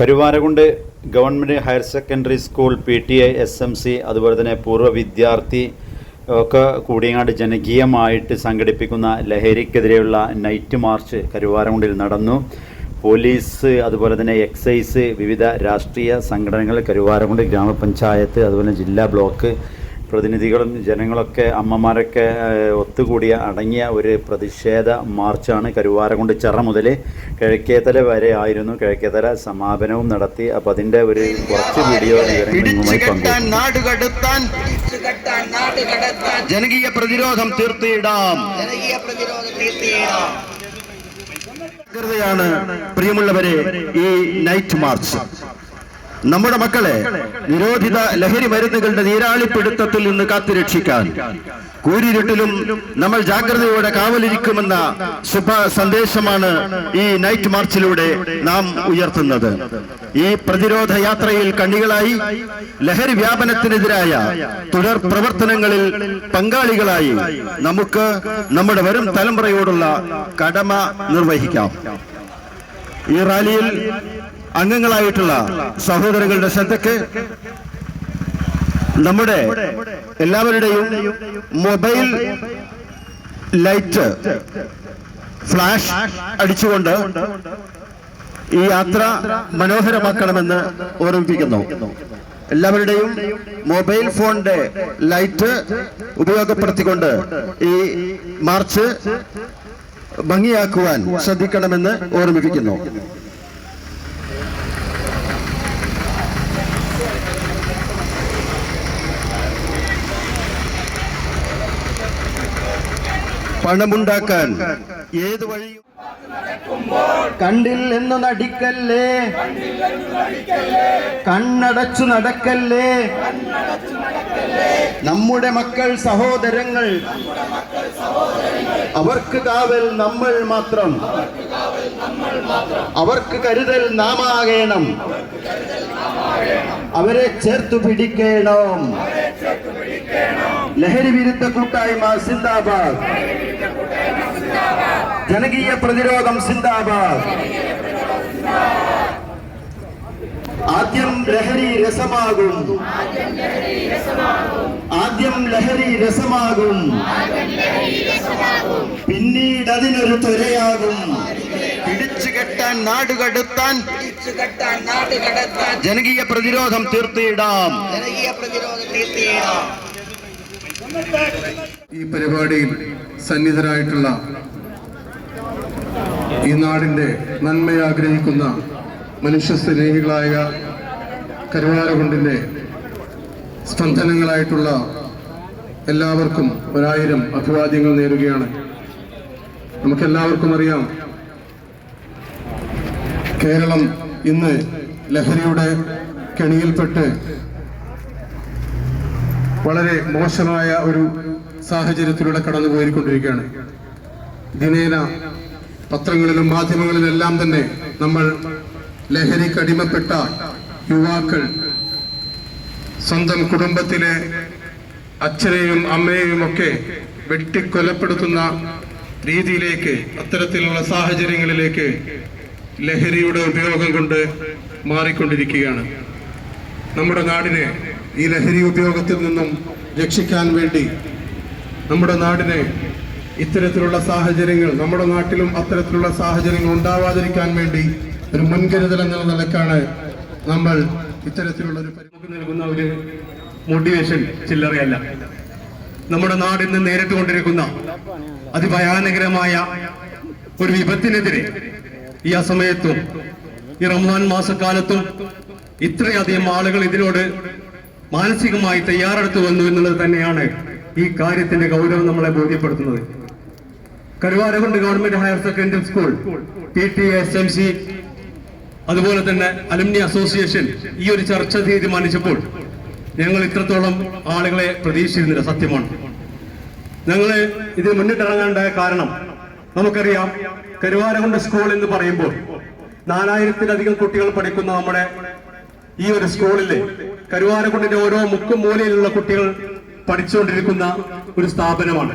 Karuvarakundu government higher secondary school P T I S M C അതുപോലെ തന്നെ പൂർവ വിദ്യാർത്ഥി ഒക്കെ കൂടിയങ്ങാട് ജനകീയമായിട്ട് സംഘടിപ്പിക്കുന്ന ലഹരിക്കെതിരെയുള്ള നൈറ്റ് മാർച്ച് കരുവാരകുണ്ടിൽ നടന്നു. പോലീസ് അതുപോലെ തന്നെ എക്സൈസ് വിവിധ രാഷ്ട്രീയ സംഘടനകൾ കരുവാരകുണ്ട് ഗ്രാമപഞ്ചായത്ത് അതുപോലെ ജില്ലാ ബ്ലോക്ക് പ്രതിനിധികളും ജനങ്ങളൊക്കെ അമ്മമാരൊക്കെ ഒത്തുകൂടിയ അടങ്ങിയ ഒരു പ്രതിഷേധ മാർച്ചാണ് കരുവാരകുണ്ട് ചെറ മുതൽ കിഴക്കേത്തല വരെ ആയിരുന്നു. കിഴക്കേത്തല സമാപനവും നടത്തി. അപ്പോൾ അതിന്റെ ഒരു കുറച്ച് വീഡിയോ നിങ്ങളുമായി പ്രതിരോധം തീർത്തിയിടാം. ജനകീയ പ്രതിരോധം തീർത്തിയിടാം. പ്രിയമുള്ളവരെ ഈ നൈറ്റ് മാർച്ച്. നമ്മുടെ മക്കളെ നിരോധിത ലഹരി മരുന്നുകളുടെ നീരാളിപ്പിടുത്തത്തിൽ നിന്ന് കാത്തുരക്ഷിക്കാൻ കൂരിരുട്ടിലും നമ്മൾ ജാഗ്രതയോടെ കാവലിരിക്കുമെന്ന ശുഭ സന്ദേശമാണ് ഈ നൈറ്റ് മാർച്ചിലൂടെ നാം ഉയർത്തുന്നത്. ഈ പ്രതിരോധ യാത്രയിൽ കണ്ണികളായി ലഹരി വ്യാപനത്തിനെതിരായ തുടർ പ്രവർത്തനങ്ങളിൽ പങ്കാളികളായി നമുക്ക് നമ്മുടെ വരും തലമുറയോടുള്ള കടമ നിർവഹിക്കാം. ഈ റാലിയിൽ അംഗങ്ങളായിട്ടുള്ള സഹോദരങ്ങളുടെ ശ്രദ്ധയ്ക്ക് നമ്മുടെ എല്ലാവരുടെയും മൊബൈൽ ലൈറ്റ് ഫ്ലാഷ് അടിച്ചുകൊണ്ട് ഈ യാത്ര മനോഹരമാക്കണമെന്ന് ഓർമ്മിപ്പിക്കുന്നു. എല്ലാവരുടെയും മൊബൈൽ ഫോണിന്റെ ലൈറ്റ് ഉപയോഗപ്പെടുത്തിക്കൊണ്ട് ഈ മാർച്ച് ഭംഗിയാക്കുവാൻ ശ്രദ്ധിക്കണമെന്ന് ഓർമ്മിപ്പിക്കുന്നു. പണമുണ്ടാക്കാൻ ഏത് വഴിയും കണ്ടിൽ എന്ന് നടിക്കല്ലേ? കണ്ണടച്ചു നടക്കല്ലേ? നമ്മുടെ മക്കൾ സഹോദരങ്ങൾ അവർക്ക് കാവൽ നമ്മൾ മാത്രം. അവർക്ക് കരുതൽ നാമാകേണം. അവരെ ചേർത്തു പിടിക്കണം. ലഹരി വിരുദ്ധ കൂട്ടായ്മ സിന്ദാബാദ്. ജനകീയ പ്രതിരോധം സിന്ദാബാദ്. ആദ്യം ലഹരി രസമാകും. ആദ്യം ലഹരി രസമാകും. പിന്നീട് അതിനൊരു ത്വരയാകും. കെട്ടാൻ നാട് കടത്താൻ ജനകീയ പ്രതിരോധം തീർത്തിയിടാം. ജനകീയ പ്രതിരോധം തീർത്തിയിടാം. ഈ പരിപാടിയിൽ സന്നിധരായിട്ടുള്ള ഈ നാടിന്റെ നന്മയെ ആഗ്രഹിക്കുന്ന മനുഷ്യസ്നേഹികളായ കരുവാരകുണ്ടിന്റെ സ്പന്ദനങ്ങളായിട്ടുള്ള എല്ലാവർക്കും ഒരായിരം അഭിവാദ്യങ്ങൾ നേരുകയാണ്. നമുക്കെല്ലാവർക്കും അറിയാം കേരളം ഇന്ന് ലഹരിയുടെ കെണിയിൽപ്പെട്ട് വളരെ മോശമായ ഒരു സാഹചര്യത്തിലൂടെ കടന്നു പോയിക്കൊണ്ടിരിക്കുകയാണ് ദിനേന പത്രങ്ങളിലും മാധ്യമങ്ങളിലെല്ലാം തന്നെ നമ്മൾ ലഹരിക്ക് അടിമപ്പെട്ട യുവാക്കൾ സ്വന്തം കുടുംബത്തിലെ അച്ഛനെയും അമ്മയെയും ഒക്കെ വെട്ടിക്കൊലപ്പെടുത്തുന്ന രീതിയിലേക്ക് അത്തരത്തിലുള്ള സാഹചര്യങ്ങളിലേക്ക് ലഹരിയുടെ ഉപയോഗം കൊണ്ട് മാറിക്കൊണ്ടിരിക്കുകയാണ്. നമ്മുടെ നാടിനെ ഈ ലഹരി ഉപയോഗത്തിൽ നിന്നും രക്ഷിക്കാൻ വേണ്ടി നമ്മുടെ നാടിനെ ഇത്തരത്തിലുള്ള സാഹചര്യങ്ങൾ നമ്മുടെ നാട്ടിലും അത്തരത്തിലുള്ള സാഹചര്യങ്ങൾ ഉണ്ടാവാതിരിക്കാൻ വേണ്ടി ഒരു മുൻകരുതൽ എന്ന നിലക്കാണ് നമ്മൾ ഇത്തരത്തിലുള്ള ഒരു പരിമുഖം നൽകുന്ന ഒരു മോട്ടിവേഷൻ ചില്ലറയല്ല. നമ്മുടെ നാടിന്ന് നേരിട്ടുകൊണ്ടിരിക്കുന്ന അതിഭയാനകരമായ ഒരു വിപത്തിനെതിരെ ഈ അസമയത്തും ഈ റമദാൻ മാസക്കാലത്തും ഇത്രയധികം ആളുകൾ ഇതിനോട് മാനസികമായി തയ്യാറെടുത്തു വന്നു എന്നുള്ളത് തന്നെയാണ് ഈ കാര്യത്തിന്റെ ഗൗരവം നമ്മളെ ബോധ്യപ്പെടുത്തുന്നത്. Karuvarakundu government higher secondary school P T S M C അതുപോലെ തന്നെ അലുമിനി അസോസിയേഷൻ ഈ ഒരു ചർച്ച തീരുമാനിച്ചപ്പോൾ ഞങ്ങൾ ഇത്രത്തോളം ആളുകളെ പ്രതീക്ഷിച്ചിരുന്നില്ല സത്യമാണ്. ഞങ്ങൾ ഇതിന് മുന്നിട്ടിറങ്ങേണ്ട കാരണം നമുക്കറിയാം കരുവാരകുണ്ട് സ്കൂൾ എന്ന് പറയുമ്പോൾ നാലായിരത്തിലധികം കുട്ടികൾ പഠിക്കുന്ന നമ്മുടെ ഈ ഒരു സ്കൂളിൽ കരുവാരക്കുണ്ടിന്റെ ഓരോ മുക്കും മൂലയിലുള്ള കുട്ടികൾ പഠിച്ചുകൊണ്ടിരിക്കുന്ന ഒരു സ്ഥാപനമാണ്.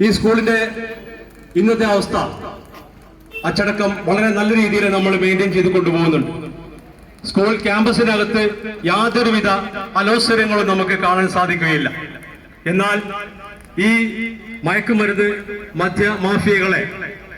ഈ സ്കൂളിന്റെ ഇന്നത്തെ അവസ്ഥ അച്ചടക്കം വളരെ നല്ല രീതിയിൽ നമ്മൾ മെയിന്റെയിൻ ചെയ്ത് കൊണ്ടുപോകുന്നുണ്ട്. സ്കൂൾ ക്യാമ്പസിനകത്ത് യാതൊരുവിധ അലോസരങ്ങളും നമുക്ക് കാണാൻ സാധിക്കുകയില്ല. എന്നാൽ ഈ മയക്കുമരുന്ന് മദ്യ മാഫിയകളെ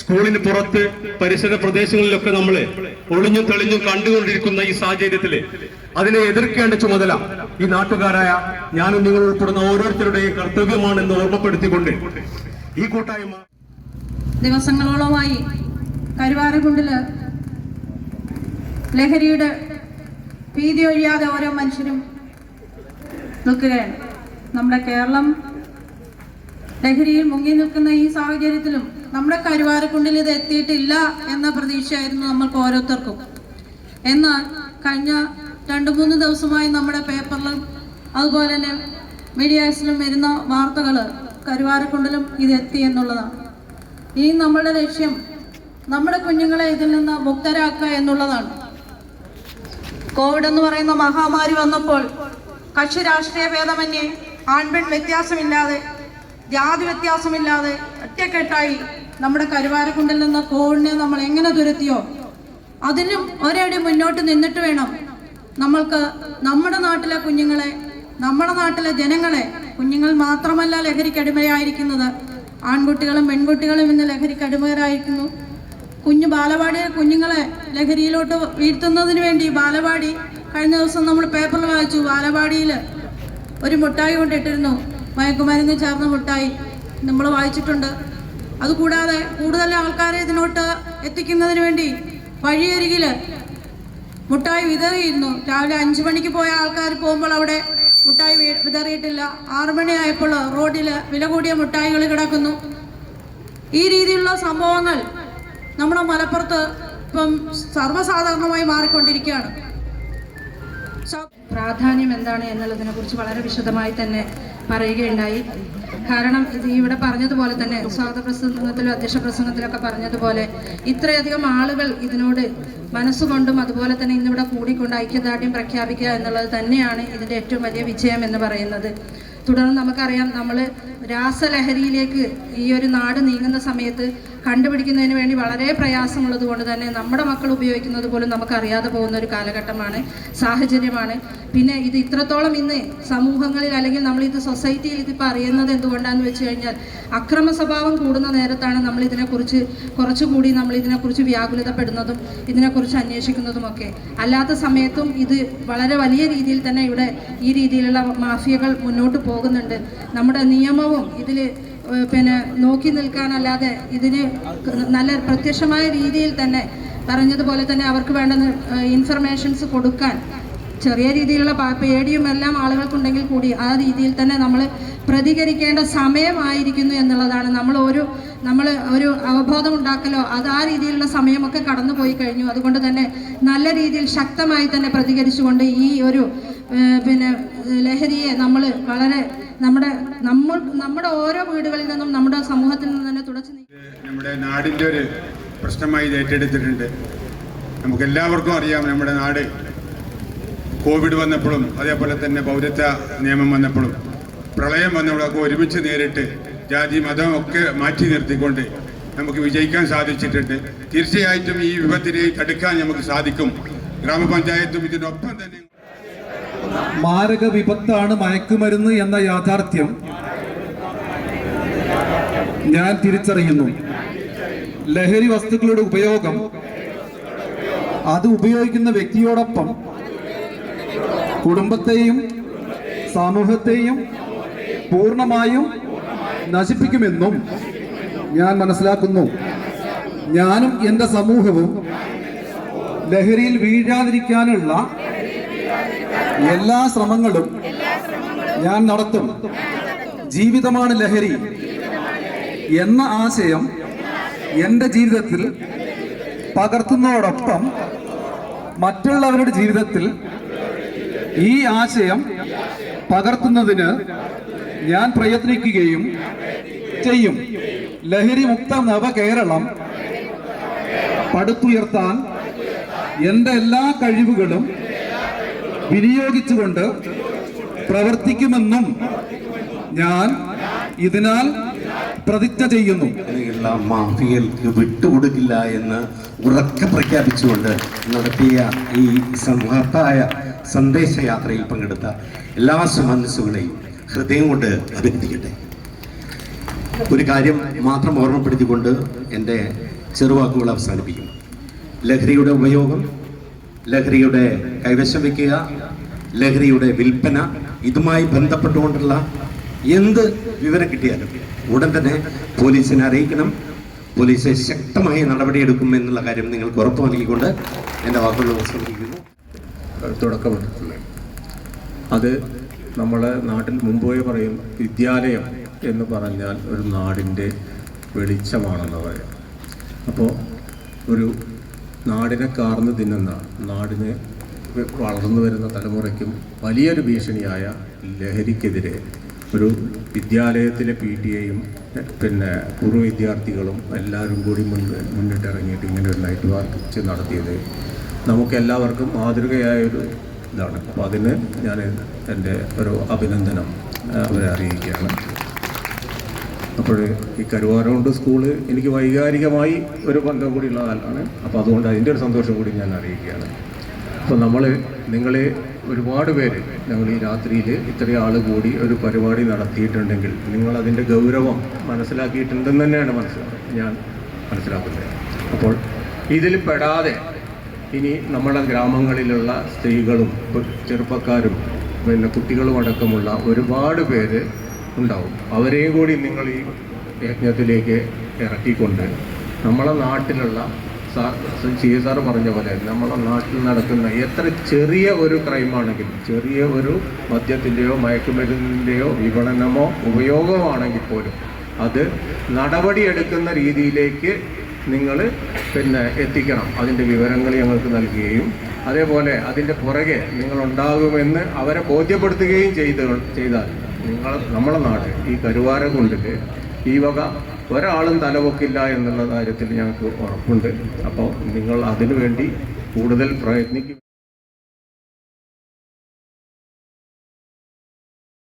സ്കൂളിന് പുറത്ത് പരിസര പ്രദേശങ്ങളിലൊക്കെ നമ്മൾ ഒളിഞ്ഞും തെളിഞ്ഞും കണ്ടുകൊണ്ടിരിക്കുന്ന ഈ സാഹചര്യത്തിൽ അതിനെ എതിർക്കേണ്ട ചുമതല ഈ നാട്ടുകാരായ ഞാനും നിങ്ങൾ ഉൾപ്പെടുന്ന ഓരോരുത്തരുടെയും കർത്തവ്യമാണെന്ന് ഓർമ്മപ്പെടുത്തിക്കൊണ്ട് ഈ കൂട്ടായ്മ ദിവസങ്ങളോളമായി കരുവാരകുണ്ടിൽ ലഹരിയുടെ ഭീതി ഒഴിയാതെ ഓരോ മനുഷ്യരും നിൽക്കുകയാണ്. നമ്മുടെ കേരളം ലഹരിയിൽ മുങ്ങി നിൽക്കുന്ന ഈ സാഹചര്യത്തിലും നമ്മുടെ കരുവാരക്കുണ്ടിൽ ഇത് എത്തിയിട്ടില്ല എന്ന പ്രതീക്ഷയായിരുന്നു നമ്മൾക്ക് ഓരോരുത്തർക്കും. എന്നാൽ കഴിഞ്ഞ രണ്ട് മൂന്ന് ദിവസമായി നമ്മുടെ പേപ്പറിലും അതുപോലെ തന്നെ മീഡിയാസിലും വരുന്ന വാർത്തകൾ കരുവാരക്കുണ്ടിലും ഇത് എത്തി എന്നുള്ളതാണ്. ഇനി നമ്മളുടെ ലക്ഷ്യം നമ്മുടെ കുഞ്ഞുങ്ങളെ ഇതിൽ നിന്ന് മുക്തരാക്കുക എന്നുള്ളതാണ്. കോവിഡ് എന്ന് പറയുന്ന മഹാമാരി വന്നപ്പോൾ കക്ഷി രാഷ്ട്രീയ ഭേദമന്യേ ആൺപെൺ വ്യത്യാസമില്ലാതെ ജാതി വ്യത്യാസമില്ലാതെ ഒറ്റക്കെട്ടായി നമ്മുടെ കരുവാരക്കുണ്ടിൽ നിന്ന് കോവിഡിനെ നമ്മൾ എങ്ങനെ തുരത്തിയോ അതിനും ഒരടി മുന്നോട്ട് നിന്നിട്ട് വേണം നമ്മൾക്ക് നമ്മുടെ നാട്ടിലെ കുഞ്ഞുങ്ങളെ നമ്മുടെ നാട്ടിലെ ജനങ്ങളെ കുഞ്ഞുങ്ങൾ മാത്രമല്ല ലഹരിക്ക് അടിമയായിരിക്കുന്നത് ആൺകുട്ടികളും പെൺകുട്ടികളും ഇന്ന് ലഹരിക്ക് അടിമകരായിരിക്കുന്നു കുഞ്ഞു ബാലവാടി കുഞ്ഞുങ്ങളെ ലഹരിയിലോട്ട് വീഴ്ത്തുന്നതിന് വേണ്ടി ബാലവാടി കഴിഞ്ഞ ദിവസം നമ്മൾ പേപ്പറിൽ വായിച്ചു ബാലവാടിയിൽ ഒരു മുട്ടായി കൊണ്ടിട്ടിരുന്നു. മയക്കുമരുന്ന് ചേർന്ന മുട്ടായി നമ്മൾ വായിച്ചിട്ടുണ്ട്. അതുകൂടാതെ കൂടുതൽ ആൾക്കാരെ ഇതിനോട്ട് എത്തിക്കുന്നതിന് വേണ്ടി വഴിയരികിൽ മുട്ടായി വിതറിയിരുന്നു. രാവിലെ അഞ്ചു മണിക്ക് പോയ ആൾക്കാർ പോകുമ്പോൾ അവിടെ മുട്ടായി വിതറിയിട്ടില്ല. ആറു മണിയായപ്പോൾ റോഡിൽ വില കൂടിയ മുട്ടായികൾ കിടക്കുന്നു. ഈ രീതിയിലുള്ള സംഭവങ്ങൾ നമ്മുടെ മലപ്പുറത്ത് ഇപ്പം സർവസാധാരണമായി മാറിക്കൊണ്ടിരിക്കുകയാണ്. പ്രാധാന്യം എന്താണ് എന്നുള്ളതിനെ കുറിച്ച് വളരെ വിശദമായി തന്നെ പറയുകയുണ്ടായി. കാരണം ഇവിടെ പറഞ്ഞതുപോലെ തന്നെ സ്വാഗത പ്രസംഗത്തിലും അധ്യക്ഷ പ്രസംഗത്തിലൊക്കെ പറഞ്ഞതുപോലെ ഇത്രയധികം ആളുകൾ ഇതിനോട് മനസ്സുകൊണ്ടും അതുപോലെ തന്നെ ഇന്നിവിടെ കൂടിക്കൊണ്ട് ഐക്യദാർഢ്യം പ്രഖ്യാപിക്കുക എന്നുള്ളത് തന്നെയാണ് ഇതിന്റെ ഏറ്റവും വലിയ വിജയം എന്ന് പറയുന്നത്. തുടർന്ന് നമുക്കറിയാം നമ്മൾ രാസലഹരിയിലേക്ക് ഈ ഒരു നാട് നീങ്ങുന്ന സമയത്ത് കണ്ടുപിടിക്കുന്നതിന് വേണ്ടി വളരെ പ്രയാസമുള്ളത് കൊണ്ട് തന്നെ നമ്മുടെ മക്കൾ ഉപയോഗിക്കുന്നത് പോലും നമുക്കറിയാതെ പോകുന്ന ഒരു കാലഘട്ടമാണ് സാഹചര്യമാണ്. പിന്നെ ഇത് ഇത്രത്തോളം ഇന്ന് സമൂഹങ്ങളിൽ അല്ലെങ്കിൽ നമ്മൾ ഇത് സൊസൈറ്റിയിൽ ഇതിപ്പോൾ അറിയുന്നത് എന്തുകൊണ്ടാണെന്ന് വെച്ച് കഴിഞ്ഞാൽ അക്രമ സ്വഭാവം കൂടുന്ന നേരത്താണ് നമ്മൾ ഇതിനെക്കുറിച്ച് കുറച്ചുകൂടി നമ്മൾ ഇതിനെക്കുറിച്ച് വ്യാകുലതപ്പെടുന്നതും ഇതിനെക്കുറിച്ച് അന്വേഷിക്കുന്നതുമൊക്കെ. അല്ലാത്ത സമയത്തും ഇത് വളരെ വലിയ രീതിയിൽ തന്നെ ഇവിടെ ഈ രീതിയിലുള്ള മാഫിയകൾ മുന്നോട്ട് പോകുന്നുണ്ട്. നമ്മുടെ നിയമവും ഇതിൽ പിന്നെ നോക്കി നിൽക്കാനല്ലാതെ ഇതിന് നല്ല പ്രത്യക്ഷമായ രീതിയിൽ തന്നെ പറഞ്ഞതുപോലെ തന്നെ അവർക്ക് വേണ്ട ഇൻഫർമേഷൻസ് കൊടുക്കാൻ ചെറിയ രീതിയിലുള്ള പേടിയും എല്ലാം ആളുകൾക്കുണ്ടെങ്കിൽ കൂടി ആ രീതിയിൽ തന്നെ നമ്മൾ പ്രതികരിക്കേണ്ട സമയമായിരിക്കുന്നു എന്നുള്ളതാണ്. നമ്മൾ ഒരു നമ്മൾ ഒരു അവബോധം ഉണ്ടാക്കലോ അത് ആ രീതിയിലുള്ള സമയമൊക്കെ കടന്നു പോയി കഴിഞ്ഞു. അതുകൊണ്ട് തന്നെ നല്ല രീതിയിൽ ശക്തമായി തന്നെ പ്രതികരിച്ചുകൊണ്ട് ഈ ഒരു പിന്നെ ലഹരിയെ നമ്മൾ വളരെ നമ്മുടെ നമ്മൾ നമ്മുടെ ഓരോ വീടുകളിൽ നിന്നും നമ്മുടെ സമൂഹത്തിൽ നിന്നും തന്നെ തുടച്ചു നമ്മുടെ നാടിന്റെ ഒരു പ്രശ്നമായി ഏറ്റെടുത്തിട്ടുണ്ട്. നമുക്കെല്ലാവർക്കും അറിയാം നമ്മുടെ നാട് കോവിഡ് വന്നപ്പോഴും അതേപോലെ തന്നെ പൗരത്വ നിയമം വന്നപ്പോഴും പ്രളയം വന്നപ്പോഴൊക്കെ ഒരുമിച്ച് നേരിട്ട് ജാതി മതം ഒക്കെ മാറ്റി നിർത്തിക്കൊണ്ട് നമുക്ക് വിജയിക്കാൻ സാധിച്ചിട്ടുണ്ട്. തീർച്ചയായിട്ടും ഈ വിപത്തിനെ തടുക്കാൻ നമുക്ക് സാധിക്കും. ഗ്രാമപഞ്ചായത്തും ഇതിനൊപ്പം തന്നെ മാരക വിപത്താണ് മയക്കുമരുന്ന് എന്ന യാഥാർത്ഥ്യം ഞാൻ തിരിച്ചറിയുന്നു. ലഹരി വസ്തുക്കളുടെ ഉപയോഗം അത് ഉപയോഗിക്കുന്ന വ്യക്തിയോടൊപ്പം കുടുംബത്തെയും സമൂഹത്തെയും പൂർണമായും നശിപ്പിക്കുമെന്നും ഞാൻ മനസ്സിലാക്കുന്നു. ഞാനും എന്റെ സമൂഹവും ലഹരിയിൽ വീഴാതിരിക്കാനുള്ള എല്ലാ ശ്രമങ്ങളും ഞാൻ നടത്തും. ജീവിതമാണ് ലഹരി എന്ന ആശയം എന്റെ ജീവിതത്തിൽ പകർത്തുന്നതോടൊപ്പം മറ്റുള്ളവരുടെ ജീവിതത്തിൽ ഈ ആശയം പകർത്തുന്നതിന് ഞാൻ പ്രയത്നിക്കുകയും ചെയ്യും. ലഹരി മുക്ത നവകേരളം പടുത്തുയർത്താൻ എന്റെ എല്ലാ കഴിവുകളും വിനിയോഗിച്ചുകൊണ്ട് പ്രവർത്തിക്കുമെന്നും ഞാൻ ഇതിനാൽ പ്രതിജ്ഞ ചെയ്യുന്നു. മാഫിയകൾക്ക് വിട്ടുകൊടുക്കില്ല എന്ന് ഉറക്കെ പ്രഖ്യാപിച്ചുകൊണ്ട് നടത്തിയ ഈ സമഹത്തായ സന്ദേശയാത്രയിൽ പങ്കെടുത്ത എല്ലാ സുമനസ്സുകളെയും ഹൃദയം കൊണ്ട് അഭിനന്ദിക്കട്ടെ. ഒരു കാര്യം മാത്രം ഓർമ്മപ്പെടുത്തിക്കൊണ്ട് എന്റെ ചെറുവാക്കുകൾ അവസാനിപ്പിക്കും ലഹരിയുടെ ഉപയോഗം ലഹരിയുടെ കൈവശം വയ്ക്കുക ലഹരിയുടെ വിൽപ്പന ഇതുമായി ബന്ധപ്പെട്ടുകൊണ്ടുള്ള എന്ത് വിവരം കിട്ടിയാലും ഉടൻ തന്നെ പോലീസിനെ അറിയിക്കണം. പോലീസ് ശക്തമായ നടപടിയെടുക്കും എന്നുള്ള കാര്യം നിങ്ങൾക്ക് ഉറപ്പ് നൽകിക്കൊണ്ട് എന്റെ വാക്കുകൾ ഉപസംഹരിക്കുന്നു തുടക്കമിട്ടിട്ടുള്ളത് അത് നമ്മളെ നാട്ടിൽ മുമ്പേ പറയും വിദ്യാലയം എന്ന് പറഞ്ഞാൽ ഒരു നാടിന്റെ വെളിച്ചമാണെന്ന് പറയാം. അപ്പോൾ ഒരു നാടിനെ കാർന്ന് തിന്നുന്ന നാടിനെ വളർന്നു വരുന്ന തലമുറയ്ക്കും വലിയൊരു ഭീഷണിയായ ലഹരിക്കെതിരെ ഒരു വിദ്യാലയത്തിലെ പി ടി എയും പിന്നെ പൂർവ വിദ്യാർത്ഥികളും എല്ലാവരും കൂടി മുൻ മുന്നിട്ടിറങ്ങിയിട്ട് ഇങ്ങനെ ഒരു നൈറ്റ് മാർച്ച് നടത്തിയത് നമുക്കെല്ലാവർക്കും മാതൃകയായൊരു ഇതാണ്. അപ്പോൾ അതിന് ഞാൻ എന്റെ ഒരു അഭിനന്ദനം അവരെ അറിയിക്കുകയാണ്. അപ്പോൾ ഈ കരുവാരമുണ്ട് സ്കൂൾ എനിക്ക് വൈകാരികമായി ഒരു ബന്ധം കൂടിയുള്ള ആളാണ്. അപ്പോൾ അതുകൊണ്ട് അതിന്റെ ഒരു സന്തോഷം കൂടി ഞാൻ അറിയിക്കുകയാണ്. അപ്പോൾ നമ്മൾ നിങ്ങളെ ഒരുപാട് പേര് ഞങ്ങൾ ഈ രാത്രിയിൽ ഇത്രയും ആൾ കൂടി ഒരു പരിപാടി നടത്തിയിട്ടുണ്ടെങ്കിൽ നിങ്ങൾ അതിന്റെ ഗൗരവം മനസ്സിലാക്കിയിട്ടുണ്ടെന്ന് തന്നെയാണ് മനസ്സിലാക്കുന്നത് ഞാൻ മനസ്സിലാക്കുന്നത്. അപ്പോൾ ഇതിൽ പെടാതെ ഇനി നമ്മുടെ ഗ്രാമങ്ങളിലുള്ള സ്ത്രീകളും ചെറുപ്പക്കാരും പിന്നെ കുട്ടികളും അടക്കമുള്ള ഒരുപാട് പേര് ഉണ്ടാവും. അവരെയും കൂടി നിങ്ങൾ ഈ യജ്ഞത്തിലേക്ക് ഇറക്കിക്കൊണ്ട് നമ്മളെ നാട്ടിലുള്ള സാർ സി സാർ പറഞ്ഞ പോലെ നമ്മളെ നാട്ടിൽ നടക്കുന്ന എത്ര ചെറിയ ഒരു ക്രൈമാണെങ്കിലും ചെറിയ ഒരു മദ്യത്തിന്റെയോ മയക്കുമരുന്നിന്റെയോ വിപണനമോ ഉപയോഗമാണെങ്കിൽ പോലും അത് നടപടിയെടുക്കുന്ന രീതിയിലേക്ക് നിങ്ങൾ പിന്നെ എത്തിക്കണം. അതിന്റെ വിവരങ്ങൾ ഞങ്ങൾക്ക് നൽകുകയും അതേപോലെ അതിന്റെ പുറകെ നിങ്ങളുണ്ടാകുമെന്ന് അവരെ ബോധ്യപ്പെടുത്തുകയും ചെയ്ത് ചെയ്താൽ നിങ്ങൾ നമ്മളെ നാട് ഈ കരുവാരക്കുണ്ടിൽ ഈ വക ഒരാളും തലവൊക്കില്ല എന്നുള്ള കാര്യത്തിൽ ഞങ്ങൾക്ക് ഉറപ്പുണ്ട്. അപ്പോൾ നിങ്ങൾ അതിനുവേണ്ടി കൂടുതൽ പ്രയത്നിക്കും